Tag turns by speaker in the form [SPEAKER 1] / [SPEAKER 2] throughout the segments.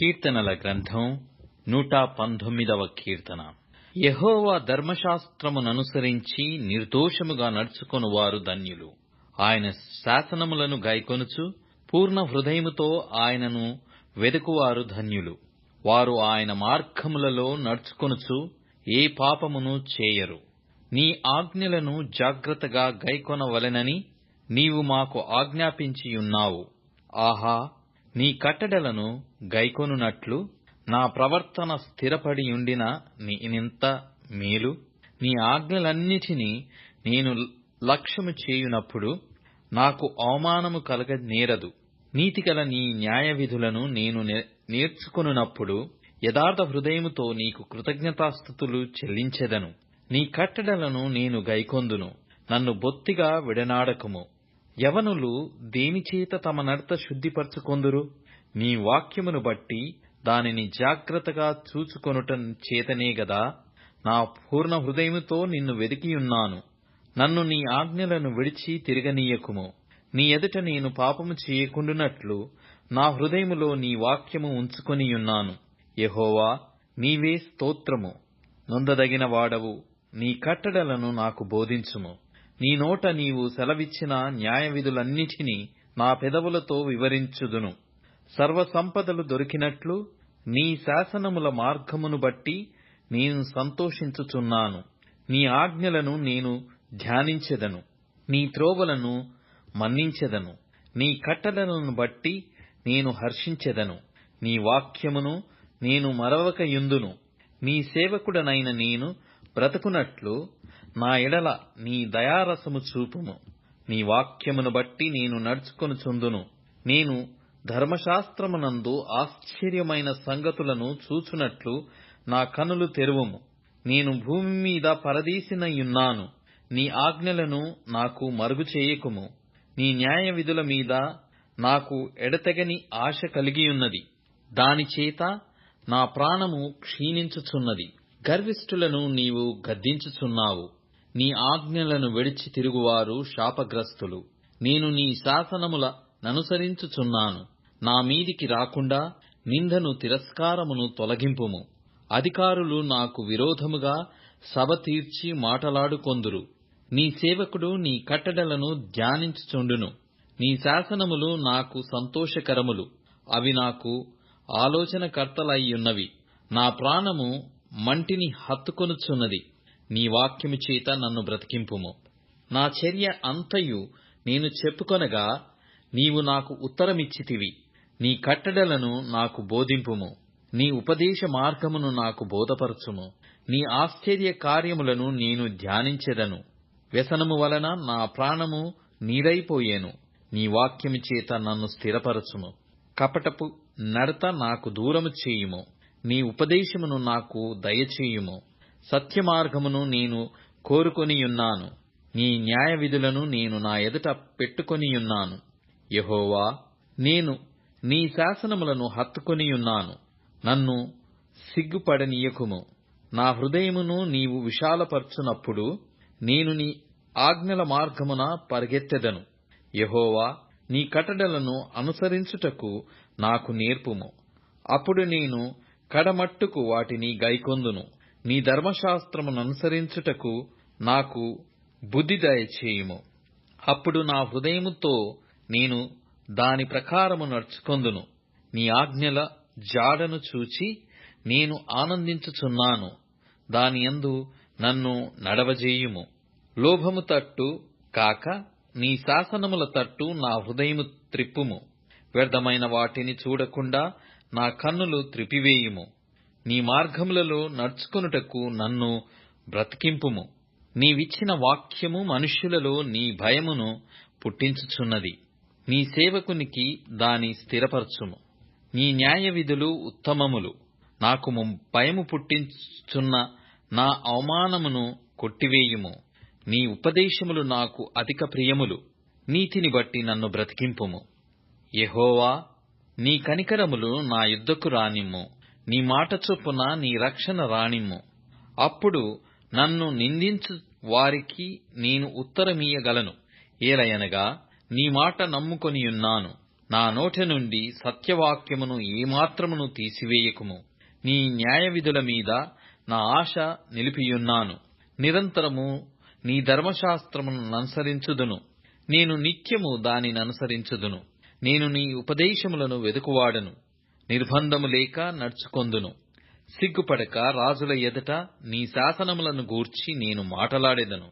[SPEAKER 1] కీర్తనల గ్రంథం నూట పంతొమ్మిదవ కీర్తన. యహోవా ధర్మశాస్త్రముననుసరించి నిర్దోషముగా నడుచుకొనువారు ధన్యులు. ఆయన శాసనములను గైకొనుచు పూర్ణ హృదయముతో ఆయనను వెదుకువారు ధన్యులు. వారు ఆయన మార్గములలో నడుచుకొనుచు ఏ పాపమును చేయరు. నీ ఆజ్ఞలను జాగ్రత్తగా గైకొనవలెనని నీవు మాకు ఆజ్ఞాపించియున్నావు. ఆహా నీ కట్టడలను గైకొనున్నట్లు నా ప్రవర్తన స్థిరపడియుండిన నేనింత మేలు. నీ ఆజ్ఞలన్నిటినీ నేను లక్ష్యము చేయునప్పుడు నాకు అవమానము కలగ నేరదు. నీతిగల నీ న్యాయవిధులను నేను నేర్చుకొనున్నప్పుడు యథార్థ హృదయముతో నీకు కృతజ్ఞతాస్థుతులు చెల్లించెదను. నీ కట్టడలను నేను గైకొందును. నన్ను బొత్తిగా విడనాడకుము. యవనులు దేనిచేత తమ నడత శుద్ధిపరచుకొందురు? నీ వాక్యమును బట్టి దానిని జాగ్రత్తగా చూచుకొనుట చేతనే గదా? నా పూర్ణ హృదయముతో నిన్ను వెదికియున్నాను. నన్ను నీ ఆజ్ఞలను విడిచి తిరగనీయకుము. నీ ఎదుట నేను పాపము చేయకుండునట్లు నా హృదయములో నీ వాక్యము ఉంచుకొనియున్నాను. యహోవా నీవే స్తోత్రము. నొందదగిన వాడవు. నీ కట్టడలను నాకు బోధించుము. నీ నోట నీవు సెలవిచ్చిన న్యాయవిధులన్నిటినీ నా పెదవులతో వివరించుదును. సర్వసంపదలు దొరికినట్లు నీ శాసనముల మార్గమును బట్టి నేను సంతోషించుచున్నాను. నీ ఆజ్ఞలను నేను ధ్యానించెదను. నీ త్రోవలను మన్నించెదను. నీ కట్టడలను బట్టి నేను హర్షించెదను. నీ వాక్యమును నేను మరవకయుందును. నీ సేవకుడనైన నేను బ్రతుకునట్లు నా ఎడల నీ దయారసము చూపుము. నీ వాక్యమును బట్టి నేను నడుచుకొనుచుందును నేను ధర్మశాస్త్రమునందు ఆశ్చర్యమైన సంగతులను చూచునట్లు నా కనులు తెరువుము. నేను భూమి మీద పరదేశినయున్నాను నీ ఆజ్ఞలను నాకు మరుగు చేయకుము. నీ న్యాయ విధుల మీద నాకు ఎడతెగని ఆశ కలిగియున్నది. దానిచేత నా ప్రాణము క్షీణించుచున్నది. గర్విష్ఠులను నీవు గద్దించుచున్నావు. నీ ఆజ్ఞలను విడిచి తిరుగువారు శాపగ్రస్తులు. నేను నీ శాసనముల ననుసరించుచున్నాను. నా మీదికి రాకుండా నిందను తిరస్కారమును తొలగింపుము. అధికారులు నాకు విరోధముగా సభ తీర్చి మాటలాడుకొందురు. నీ సేవకుడు నీ కట్టడలను ధ్యానించుచుండును. నీ శాసనములు నాకు సంతోషకరములు. అవి నాకు ఆలోచనకర్తలయ్యున్నవి. నా ప్రాణము మంటిని హత్తుకొనుచున్నది. నీ వాక్యము చేత నన్ను బ్రతికింపుము. నా చర్య అంతయు నేను చెప్పుకొనగా నీవు నాకు ఉత్తరమిచ్చితివి. నీ కట్టడలను నాకు బోధింపుము. నీ ఉపదేశ మార్గమును నాకు బోధపరచుము. నీ ఆశ్చర్య కార్యములను నేను ధ్యానించెదను. వ్యసనము వలన నా ప్రాణము నీరైపోయేను. నీ వాక్యము చేత నన్ను స్థిరపరచుము. కపటపు నడత నాకు దూరము చేయుము. నీ ఉపదేశమును నాకు దయచేయుము. సత్యమార్గమును నేను కోరుకొనియున్నాను. నీ న్యాయ విధులను నేను నా ఎదుట పెట్టుకొనియున్నాను. యహోవా నేను నీ శాసనములను హత్తుకొనియున్నాను. నన్ను సిగ్గుపడనీయకుము. నా హృదయమును నీవు విశాలపరచునప్పుడు నేను నీ ఆజ్ఞల మార్గమున పరిగెత్తెదను. యహోవా నీ కట్టడలను అనుసరించుటకు నాకు నేర్పుము. అప్పుడు నేను కడమట్టుకు వాటిని గైకొందును. నీ ధర్మశాస్త్రముననుసరించుటకు నాకు బుద్ధి దయచేయుము. అప్పుడు నా హృదయముతో నేను దాని ప్రకారము నడుచుకొందును. నీ ఆజ్ఞల జాడను చూచి నేను ఆనందించుచున్నాను. దాని యందు నన్ను నడవజేయుము. లోభము తట్టు కాక నీ శాసనముల తట్టు నా హృదయము త్రిప్పుము. వ్యర్థమైన వాటిని చూడకుండా నా కన్నులు త్రిపివేయుము. నీ మార్గములలో నడుచుకొనుటకు నన్ను బ్రతికింపుము. నీవిచ్చిన వాక్యము మనుష్యులలో నీ భయమును పుట్టించుచున్నది. నీ సేవకునికి దాని స్థిరపరచుము. నీ న్యాయ విధులు ఉత్తమములు. నాకు భయము పుట్టించుచున్న నా అవమానమును కొట్టివేయుము. నీ ఉపదేశములు నాకు అధిక ప్రియములు. నీతిని బట్టి నన్ను బ్రతికింపుము. యెహోవా నీ కనికరములు నా యుద్ధకు రానిమ్ము. నీ మాట చొప్పున నీ రక్షణ రాణిమ్ము. అప్పుడు నన్ను నిందించు వారికి నేను ఉత్తరమీయగలను ఏలయనగా నీ మాట నమ్ముకొనియున్నాను. నా నోటి నుండి సత్యవాక్యమును ఏమాత్రమును తీసివేయకుము. నీ న్యాయవిధుల మీద నా ఆశ నిలిపియున్నాను. నిరంతరము నీ ధర్మశాస్త్రమును ననుసరించుదును. నేను నిత్యము దానిననుసరించుదును నేను నీ ఉపదేశములను వెదుకువాడను. నిర్బంధము లేక నడుచుకొందును. సిగ్గుపడక రాజుల ఎదుట నీ శాసనములను గూర్చి నేను మాటలాడేదను.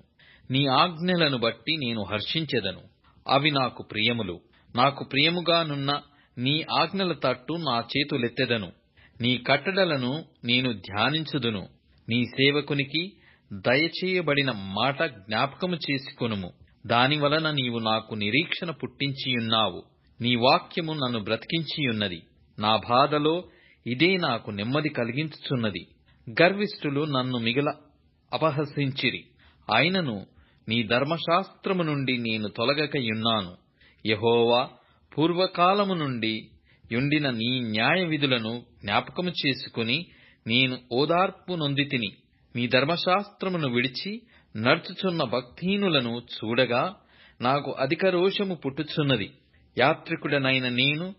[SPEAKER 1] నీ ఆజ్ఞలను బట్టి నేను హర్షించెదను. అవి నాకు ప్రియములు. నాకు ప్రియముగానున్న నీ ఆజ్ఞల తట్టు నా చేతులెత్తెదను. నీ కట్టడలను నేను ధ్యానించుదును. నీ సేవకునికి దయచేయబడిన మాట జ్ఞాపకము చేసుకొనుము. దాని వలన నీవు నాకు నిరీక్షణ పుట్టించియున్నావు. నీ వాక్యము నన్ను బ్రతికించియున్నది. నా బాధలో ఇదే నాకు నెమ్మది కలిగించుచున్నది. గర్విష్ఠులు నన్ను మిగల అపహసించిరి. అయినను నీ ధర్మశాస్త్రము నుండి నేను తొలగకయున్నాను. యహోవా పూర్వకాలము నుండి యుండిన నీ న్యాయ విధులను జ్ఞాపకము చేసుకుని నేను ఓదార్పు నొందితిని. నీ ధర్మశాస్త్రమును విడిచి నడుచుచున్న భక్తిహీనులను చూడగా నాకు అధిక రోషము పుట్టుచున్నది. యాత్రికుడనైన నేను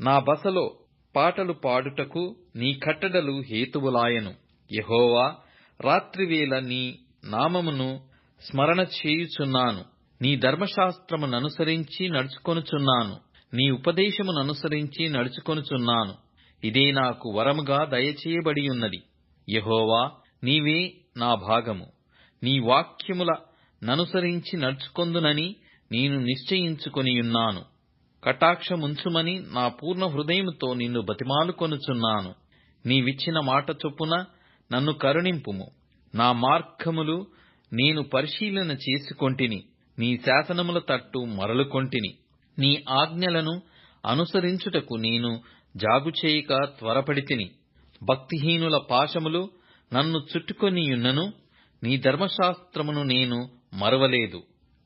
[SPEAKER 1] నా బసలో పాటలు పాడుటకు నీ కట్టడలు హేతువులాయను. యహోవా రాత్రివేళ నీ నామమును స్మరణ చేయుచున్నాను. నీ ధర్మశాస్త్రముననుసరించి నడుచుకొనుచున్నాను. నీ ఉపదేశముననుసరించి నడుచుకొనుచున్నాను. ఇదే నాకు వరముగా దయచేయబడి ఉన్నది యహోవా నీవే నా భాగము. నీ వాక్యముల ననుసరించి నడుచుకొందునని నేను నిశ్చయించుకొనియున్నాను. కటాక్షముంచుమని నా పూర్ణ హృదయముతో నిన్ను బతిమాలుకొనుచున్నాను. నీవిచ్చిన మాట చొప్పున నన్ను కరుణింపుము. నా మార్గములు నేను పరిశీలన చేసుకొంటిని. నీ శాసనముల తట్టు మరలుకొంటిని. నీ ఆజ్ఞలను అనుసరించుటకు నేను జాగుచేయక త్వరపడితిని. భక్తిహీనుల పాశములు నన్ను చుట్టుకొనియున్నను. నీ ధర్మశాస్త్రమును నేను మరవలేదు.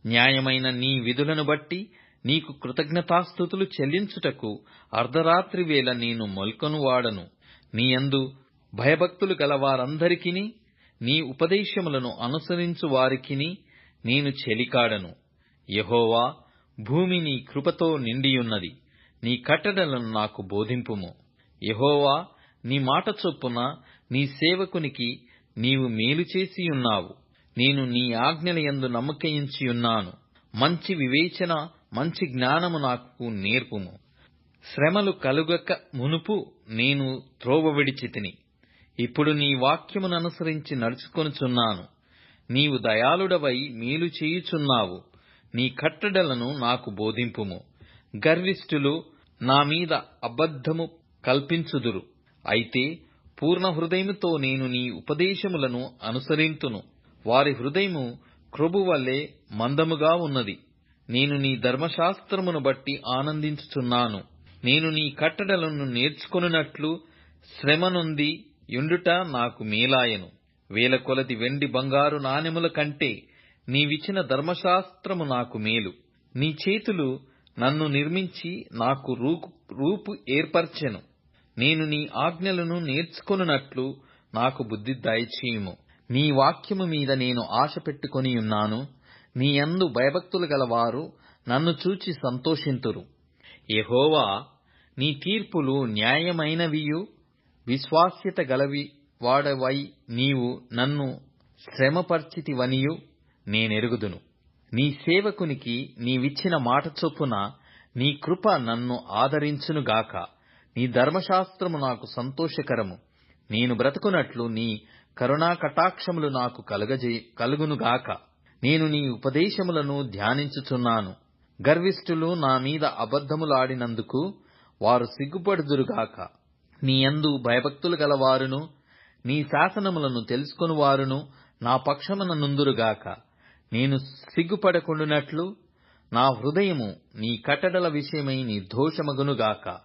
[SPEAKER 1] న్యాయమైన నీ విధులను బట్టి నీకు కృతజ్ఞతాస్థుతులు చెల్లించుటకు అర్ధరాత్రి వేళ నేను మొల్కొనువాడను నీ యందు భయభక్తులు గలవారందరికిని నీ ఉపదేశములను అనుసరించు వారికిని నేను చెలికాడను. యహోవా భూమి నీ కృపతో నిండియున్నది. నీ కట్టడలను నాకు బోధింపుము. యహోవా నీ మాట చొప్పున నీ సేవకునికి నీవు మేలు చేసియున్నావు. నేను నీ ఆజ్ఞలయందు నమ్మకయించియున్నాను. మంచి వివేచన మంచి జ్ఞానము నాకు నేర్పుము. శ్రమలు కలుగక మునుపు నేను త్రోవ విడిచితిని. ఇప్పుడు నీ వాక్యమును అనుసరించి నడుచుకొనుచున్నాను. నీవు దయాళుడవై మేలు చేయుచున్నావు. నీ కట్టడలను నాకు బోధింపుము. గర్విష్ఠులు నా మీద అబద్ధము కల్పించుదురు. అయితే పూర్ణ హృదయముతో నేను నీ ఉపదేశములను అనుసరింతును. వారి హృదయము క్రొబు వలె మందముగా ఉన్నది. నేను నీ ధర్మశాస్త్రమును బట్టి ఆనందించుచున్నాను. నేను నీ కట్టడలను నేర్చుకొనున్నట్లు శ్రమనుంది యుండుట నాకు మేలాయను. వేల కొలది వెండి బంగారు నాణెముల కంటే నీవిచ్చిన ధర్మశాస్త్రము నాకు మేలు. నీ చేతులు నన్ను నిర్మించి నాకు రూపు రూపు ఏర్పరచెను. నేను నీ ఆజ్ఞలను నేర్చుకొనున్నట్లు నాకు బుద్ధి దయచేయుము. నీ వాక్యము మీద నేను ఆశ పెట్టుకొని ఉన్నాను నీ యందు భయభక్తులు గలవారు నన్ను చూచి సంతోషింతురు. ఎహోవా నీ తీర్పులు న్యాయమైనవియు విశ్వాస్యత గలవి వాడవై నీవు నన్ను శ్రమపర్చితివనియు నేనెరుగుదును. నీ సేవకునికి నీవిచ్చిన మాట చొప్పున నీ కృప నన్ను ఆదరించునుగాక నీ ధర్మశాస్త్రము నాకు సంతోషకరము. నేను బ్రతుకునట్లు నీ కరుణా కటాక్షములు నాకు కలుగజే కలుగునుగాక నేను నీ ఉపదేశములను ధ్యానించుచున్నాను. గర్విష్ఠులు నా మీద అబద్ధములాడినందుకు వారు సిగ్గుపడుదురుగాక. నీ యందు భయభక్తులు గలవారును నీ శాసనములను తెలుసుకొనువారును నా పక్షమున నుందురుగాక. నేను సిగ్గుపడకుండునట్లు నా హృదయము నీ కట్టడల విషయమై నిర్దోషమగునుగాక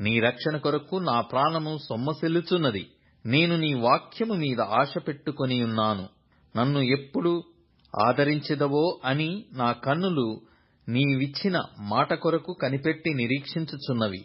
[SPEAKER 1] నీ రక్షణ కొరకు నా ప్రాణము సొమ్మసిల్లుచున్నది. నేను నీ వాక్యము మీద ఆశ పెట్టుకొని ఉన్నాను నన్ను ఎప్పుడు ఆదరించెదవో అని నా కన్నులు నీవిచ్చిన మాట కొరకు కనిపెట్టి నిరీక్షించుచున్నవి.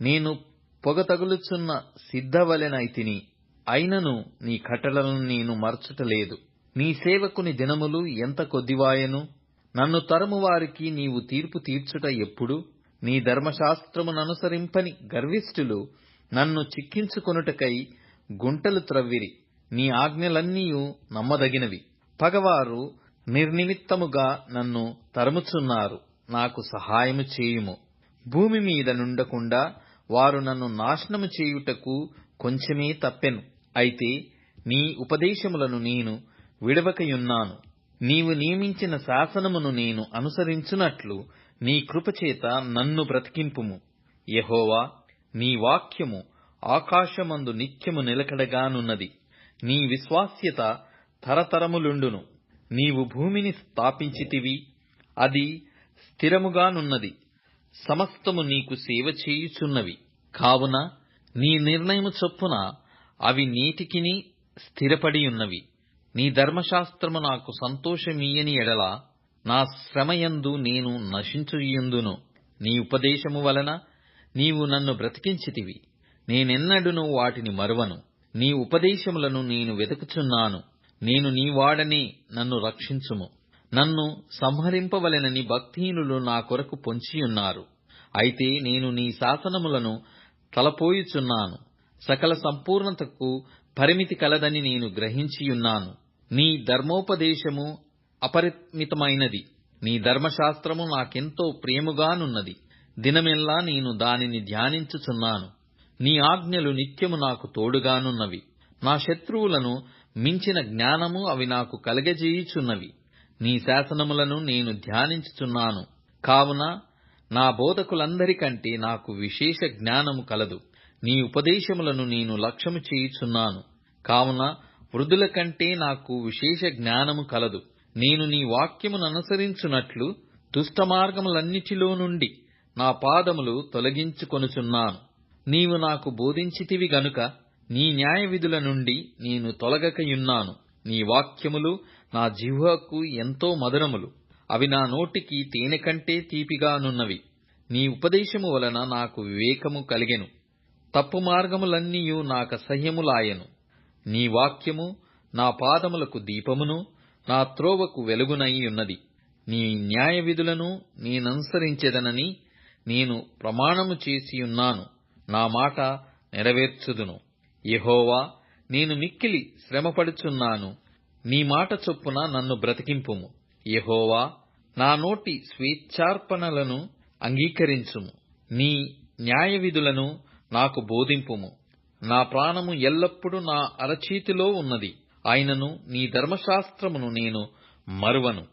[SPEAKER 1] నేను పొగ తగులుచున్న సిద్ధవలెనైతిని. అయినను నీ కట్టడలను నేను మరచుటలేదు. నీ సేవకుని దినములు ఎంత కొద్దివాయను? నన్ను తరుము వారికి నీవు తీర్పు తీర్చుట ఎప్పుడు? నీ ధర్మశాస్త్రముననుసరింపని గర్విష్ఠులు నన్ను చిక్కించుకొనుటకై గుంటలు త్రవ్విరి. నీ ఆజ్ఞలన్నీయు నమ్మదగినవి. పగవారు నిర్నిమిత్తముగా నన్ను తరుముచున్నారు నాకు సహాయము చేయుము. భూమి మీద నుండకుండా వారు నన్ను నాశనము చేయుటకు కొంచెమే తప్పెను. అయితే నీ ఉపదేశములను నేను విడవకయున్నాను. నీవు నియమించిన శాసనమును నేను అనుసరించునట్లు నీ కృపచేత నన్ను బ్రతికింపుము. యహోవా నీ వాక్యము ఆకాశమందు నిత్యము నిలకడగానున్నది. నీ విశ్వాస్యత తరతరములుండును. నీవు భూమిని స్థాపించితివి. అది స్థిరముగానున్నది. సమస్తము నీకు సేవ చేయుచున్నవి. కావున నీ నిర్ణయము చొప్పున అవి నీటికిని స్థిరపడియున్నవి. నీ ధర్మశాస్త్రము నాకు సంతోషమీయని ఎడల నా శ్రమయందు నేను నశించుయుందును. నీ ఉపదేశము వలన నీవు నన్ను బ్రతికించితివి. నేనెన్నడును వాటిని మరువను. నీ ఉపదేశములను నేను వెతుకుచున్నాను. నేను నీవాడని నన్ను రక్షించుము. నన్ను సంహరింపవలెనని భక్తిహీనులు నా కొరకు పొంచియున్నారు అయితే నేను నీ శాసనములను తలపోయుచున్నాను. సకల సంపూర్ణతకు పరిమితి కలదని నేను గ్రహించియున్నాను నీ ధర్మోపదేశము అపరిమితమైనది. నీ ధర్మశాస్త్రము నాకెంతో ప్రేముగానున్నది. దినమెల్లా నేను దానిని ధ్యానించుచున్నాను. నీ ఆజ్ఞలు నిత్యము నాకు తోడుగానున్నవి. నా శత్రువులను మించిన జ్ఞానము అవి నాకు కలగజేయుచున్నవి. నీ శాసనములను నేను ధ్యానించుచున్నాను. కావున నా బోధకులందరికంటే నాకు విశేష జ్ఞానము కలదు. నీ ఉపదేశములను నేను లక్ష్యము చేయుచున్నాను. కావున వృద్ధుల కంటే నాకు విశేష జ్ఞానము కలదు. నేను నీ వాక్యమును అనుసరించున్నట్లు దుష్ట మార్గములన్నిటిలో నుండి నా పాదములు తొలగించుకొనుచున్నాను. నీవు నాకు బోధించితివి గనుక నీ న్యాయ విధుల నుండి నేను తొలగకయున్నాను. నీ వాక్యములు నా జిహ్వకు ఎంతో మధురములు. అవి నా నోటికి తేనె కంటే తీపిగానున్నవి. నీ ఉపదేశము వలన నాకు వివేకము కలిగెను. తప్పు మార్గములన్నీయు నాకసహ్యములాయెను నీ వాక్యము నా పాదములకు దీపమును నా త్రోవకు వెలుగునై ఉన్నది. నీ న్యాయ విధులను నేననుసరించెదనని నేను ప్రమాణము చేసియున్నాను. నా మాట నెరవేర్చుదును. యహోవా నేను మిక్కిలి శ్రమపడుచున్నాను. నీ మాట చొప్పున నన్ను బ్రతికింపుము. యహోవా నా నోటి స్వేచ్ఛార్పణలను అంగీకరించుము. నీ న్యాయ విధులను నాకు బోధింపుము. నా ప్రాణము ఎల్లప్పుడూ నా అరచేతిలో ఉన్నది. ఆయనను నీ ధర్మశాస్త్రమును నేను మరువను.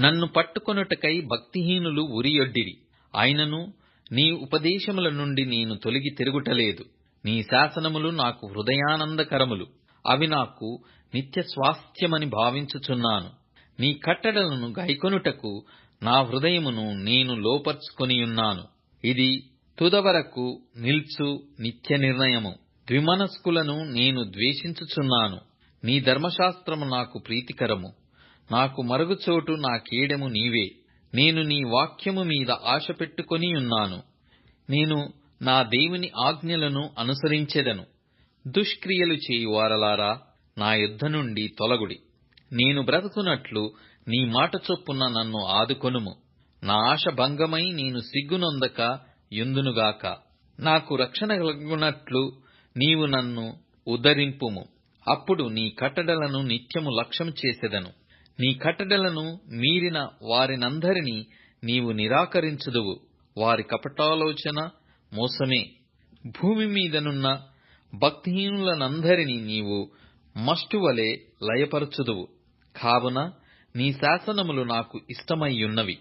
[SPEAKER 1] నన్ను పట్టుకొనుటకై భక్తిహీనులు ఉరియొడ్డిరి ఆయనను నీ ఉపదేశముల నుండి నేను తొలగి తిరుగుటలేదు. నీ శాసనములు నాకు హృదయానందకరములు. అవి నాకు నిత్య స్వాస్థ్యమని భావించుచున్నాను. నీ కట్టడలను గైకొనుటకు నా హృదయమును నేను లోపర్చుకొనియున్నాను. ఇది తుదవరకు నిల్చు నిత్య నిర్ణయము. ద్విమనస్కులను నేను ద్వేషించుచున్నాను. నీ ధర్మశాస్త్రము నాకు ప్రీతికరము. నాకు మరుగుచోటు నా కీడెము నీవే. నేను నీ వాక్యము మీద ఆశ పెట్టుకొని ఉన్నాను నేను నా దేవుని ఆజ్ఞలను అనుసరించెదను. దుష్క్రియలు చేయువారలారా నా యుద్ధ నుండి తొలగుడి. నేను బ్రతుకున్నట్లు నీ మాట చొప్పున నన్ను ఆదుకొనుము. నా ఆశ భంగమై నేను సిగ్గునొందక యుందునుగాక. నాకు రక్షణ కలుగునట్లు నీవు నన్ను ఉద్ధరింపుము. అప్పుడు నీ కట్టడలను నిత్యము లక్ష్యం చేసెదను. నీ కట్టడలను మీరిన వారినందరినీ నీవు నిరాకరించుదువు. వారి కపటాలోచన మోసమే. భూమి మీదనున్న భక్తిహీనులనందరినీ నీవు మష్టువలే లయపరచుదువు. కావున నీ శాసనములు నాకు ఇష్టమయ్యున్నవి.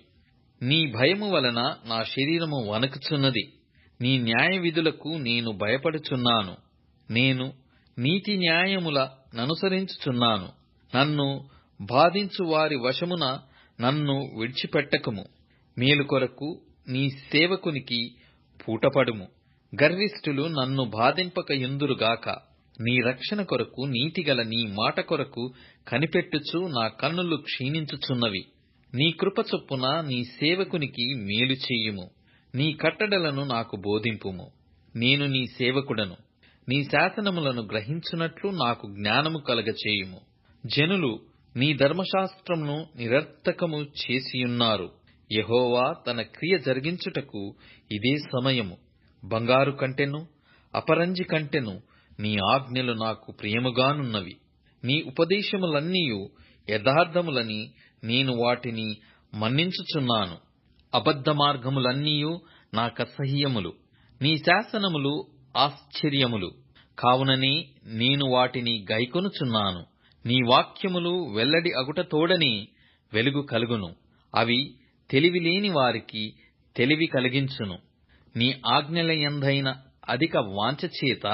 [SPEAKER 1] నీ భయము వలన నా శరీరము వణకుచున్నది. నీ న్యాయ విధులకు నేను భయపడుచున్నాను. నేను నీతి న్యాయముల ననుసరించుచున్నాను. నన్ను బాధించు వారి వశమున నన్ను విడిచిపెట్టకము. మేలు కొరకు నీ సేవకునికి పూటపడుము. గర్విష్ఠులు నన్ను బాధింపక ఎందురుగాక నీ రక్షణ కొరకు నీతిగల నీ మాట కొరకు కనిపెట్టుచు నా కన్నులు క్షీణించుచున్నవి. నీ కృప చొప్పున నీ సేవకునికి మేలు చేయుము. నీ కట్టడలను నాకు బోధింపుము. నేను నీ సేవకుడను. నీ శాసనములను గ్రహించున్నట్లు నాకు జ్ఞానము కలగచేయుము. జనులు నీ ధర్మశాస్త్రమును నిరర్థకము చేసియున్నారు. యహోవా తన క్రియ జరిగించుటకు ఇదే సమయము. బంగారు కంటెను అపరంజి కంటెను నీ ఆజ్ఞలు నాకు ప్రియముగానున్నవి. నీ ఉపదేశములన్నీయు యథార్థములని నేను వాటిని మన్నించుచున్నాను. అబద్ధ మార్గములన్నీయు నాకసహ్యములు. నీ శాసనములు ఆశ్చర్యములు. కావునని నేను వాటిని గైకొనుచున్నాను. నీ వాక్యములు వెల్లడి అగుట తోడని వెలుగు కలుగును. అవి తెలివిలేని వారికి తెలివి కలిగించును. నీ ఆజ్ఞలయందైన అధిక వాంఛ చేత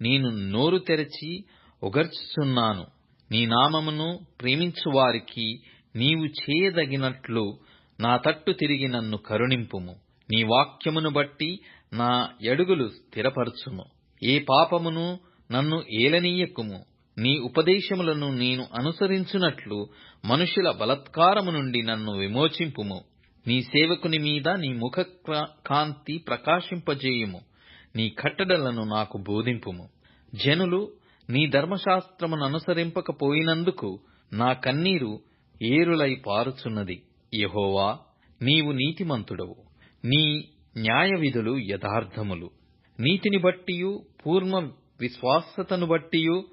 [SPEAKER 1] నేను నోరు తెరచి ఒగర్చుచున్నాను నీ నామమును ప్రేమించు వారికి నీవు చేయదగినట్లు నా తట్టు తిరిగి నన్ను కరుణింపుము. నీ వాక్యమును బట్టి నా ఎడుగులు స్థిరపరచుము. ఏ పాపమును నన్ను ఏలనీయకుము. నీ ఉపదేశములను నేను అనుసరించునట్లు మనుషుల బలత్కారము నుండి నన్ను విమోచింపుము. నీ సేవకుని మీద నీ ముఖ కాంతి ప్రకాశింపజేయుము. నీ కట్టడలను నాకు బోధింపుము. జనులు నీ ధర్మశాస్త్రమును అనుసరింపకపోయినందుకు నా కన్నీరు ఏరులై పారుచున్నది. యహోవా నీవు నీతిమంతుడవు. నీ న్యాయ విధులు యథార్థములు. నీతిని బట్టియు పూర్ణ విశ్వాసతను బట్టియు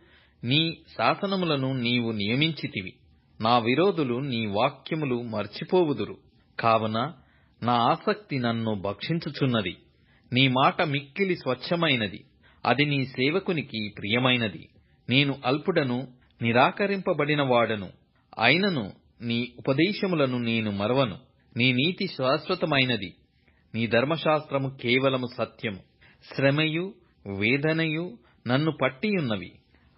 [SPEAKER 1] నీ శాసనములను నీవు నియమించితివి. నా విరోధులు నీ వాక్యములు మర్చిపోవుదురు. కావున నా ఆసక్తి నన్ను భక్షించుచున్నది. నీ మాట మిక్కిలి స్వచ్ఛమైనది. అది నీ సేవకునికి ప్రియమైనది. నేను అల్పుడను నిరాకరింపబడిన వాడను అయినను నీ ఉపదేశములను నేను మరవను. నీ నీతి శాశ్వతమైనది. నీ ధర్మశాస్త్రము కేవలము సత్యము. శ్రమయు వేదనయు నన్ను పట్టియున్నవి.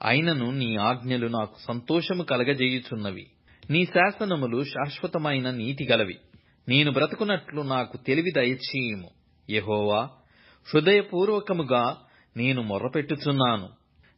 [SPEAKER 1] అయినను నీ ఆజ్ఞలు నాకు సంతోషము కలగజేయుచున్నవి. నీ శాసనములు శాశ్వతమైన నీతి గలవి. నేను బ్రతుకున్నట్లు నాకు తెలివి దయచేయుము. యహోవా హృదయపూర్వకముగా నేను మొరపెట్టుచున్నాను.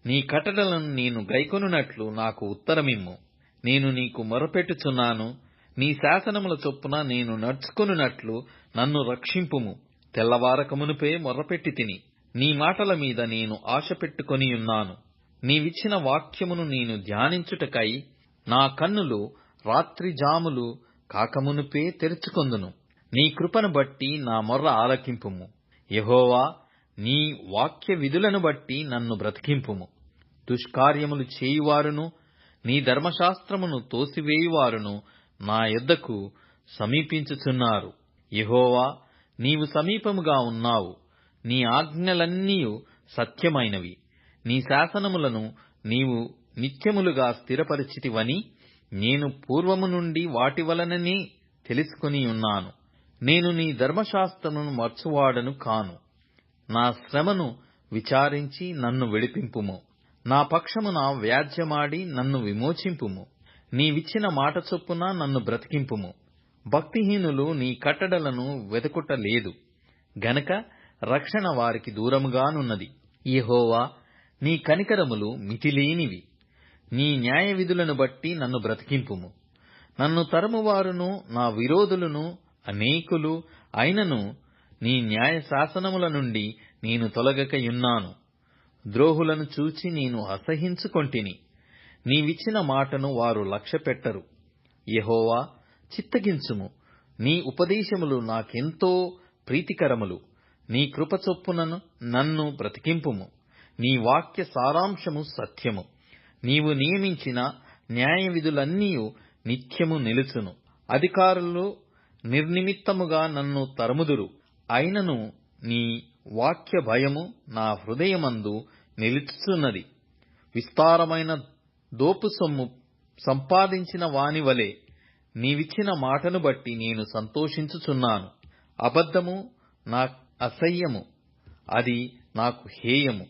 [SPEAKER 1] నీ కట్టడలను నేను గైకొనున్నట్లు నాకు ఉత్తరమిమ్ము. నేను నీకు మొరపెట్టుచున్నాను. నీ శాసనముల చొప్పున నేను నడుచుకొనున్నట్లు నన్ను రక్షింపుము. తెల్లవారకమునుపే మొర్రపెట్టి తిని. నీ మాటల మీద నేను ఆశ పెట్టుకొనియున్నాను. నీవిచ్చిన వాక్యమును నేను ధ్యానించుటకై నా కన్నులు రాత్రి జాములు కాకమునుపే తెరుచుకొందును. నీ కృపను బట్టి నా మొర్ర ఆలకింపుము. యహోవా నీ వాక్య విధులను బట్టి నన్ను బ్రతికింపుము. దుష్కార్యములు చేయువారును నీ ధర్మశాస్త్రమును తోసివేయువారును నా యొద్దకు సమీపించుచున్నారు. యహోవా నీవు సమీపముగా ఉన్నావు. నీ ఆజ్ఞలన్నీయు సత్యమైనవి. నీ శాసనములను నీవు నిత్యములుగా స్థిరపరిచితివని నేను పూర్వము నుండి వాటి వలననే తెలుసుకుని ఉన్నాను. నేను నీ ధర్మశాస్త్రమును మర్చువాడను కాను. నా శ్రమను విచారించి నన్ను విడిపింపుము. నా పక్షమున వ్యాజ్యమాడి నన్ను విమోచింపుము. నీవిచ్చిన మాట చొప్పున నన్ను బ్రతికింపుము. భక్తిహీనులు నీ కట్టడలను వెతుకుట లేదు గనక రక్షణ వారికి దూరముగానున్నది. యెహోవా నీ కనికరములు మితిలేనివి. నీ న్యాయ విధులను బట్టి నన్ను బ్రతికింపుము. నన్ను తరమువారును నా విరోధులను అనేకులు అయినను నీ న్యాయ శాసనముల నుండి నేను తొలగకయున్నాను. ద్రోహులను చూచి నేను అసహించుకొంటిని. నీవిచ్చిన మాటను వారు లక్ష్యపెట్టరు. యహోవా చిత్తగించుము. నీ ఉపదేశములు నాకెంతో ప్రీతికరములు. నీ కృపచొప్పునను నన్ను బ్రతికింపుము. నీ వాక్య సారాంశము సత్యము. నీవు నియమించిన న్యాయ విధులన్నీయు నిత్యము నిలుచును. అధికారులు నిర్నిమిత్తముగా నన్ను తరుముదురు. అయినను నీ వాక్య భయము నా హృదయమందు నిలుచున్నది విస్తారమైన దోపు సొమ్ము సంపాదించిన వాని వలె నీవిచ్చిన మాటను బట్టి నేను సంతోషించుచున్నాను. అబద్ధము నా అసహ్యము. అది నాకు హేయము.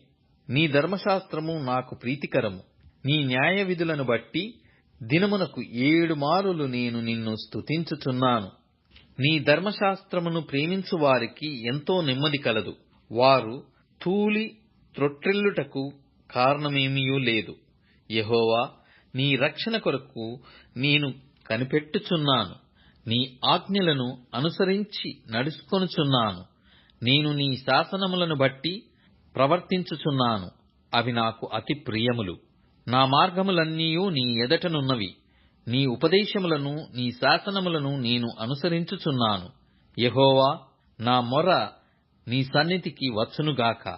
[SPEAKER 1] నీ ధర్మశాస్త్రము నాకు ప్రీతికరము. నీ న్యాయ విధులను బట్టి దినమునకు ఏడు మారులు నేను నిన్ను స్తుతించుచున్నాను. నీ ధర్మశాస్త్రమును ప్రేమించు వారికి ఎంతో నెమ్మది కలదు. వారు తూలి త్రొట్టిల్లుటకు కారణమేమీయూ లేదు. యహోవా నీ రక్షణ కొరకు నేను కనిపెట్టుచున్నాను. నీ ఆజ్ఞలను అనుసరించి నడుచుకొనుచున్నాను. నేను నీ శాసనములను బట్టి ప్రవర్తించుచున్నాను. అవి నాకు అతి ప్రియములు. నా మార్గములన్నీయూ నీ ఎదటనున్నవి. నీ ఉపదేశములను నీ శాసనములను నేను అనుసరించుచున్నాను. యహోవా నా మొర నీ సన్నిధికి వచ్చునుగాక.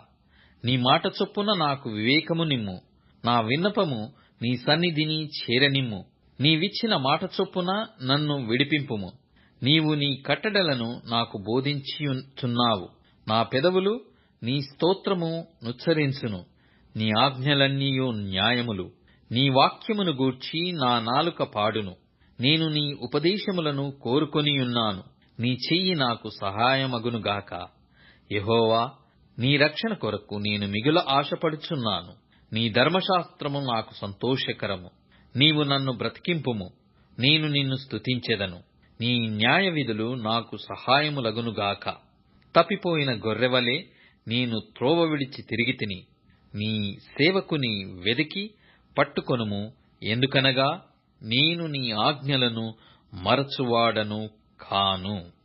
[SPEAKER 1] నీ మాట చొప్పున నాకు వివేకము నిమ్ము. నా విన్నపము నీ సన్నిధిని చేరనిమ్ము. నీవిచ్చిన మాట చొప్పున నన్ను విడిపింపుము. నీవు నీ కట్టడలను నాకు బోధించిచున్నావు నా పెదవులు నీ స్తోత్రము నుచ్చరించును. నీ ఆజ్ఞలన్నీయు న్యాయములు. నీ వాక్యమును గూర్చి నా నాలుక పాడును. నేను నీ ఉపదేశములను కోరుకొనియున్నాను. నీ చెయ్యి నాకు సహాయమగునుగాక. యహోవా నీ రక్షణ కొరకు నేను మిగుల ఆశపడుచున్నాను. నీ ధర్మశాస్త్రము నాకు సంతోషకరము. నీవు నన్ను బ్రతికింపుము. నేను నిన్ను స్తుతించెదను. నీ న్యాయ విధులు నాకు సహాయములగునుగాక. తప్పిపోయిన గొర్రెవలే నేను త్రోవ విడిచి తిరిగి తిని. నీ సేవకుని వెదికి పట్టుకొనుము. ఎందుకనగా నేను నీ ఆజ్ఞలను మరచువాడను కాను.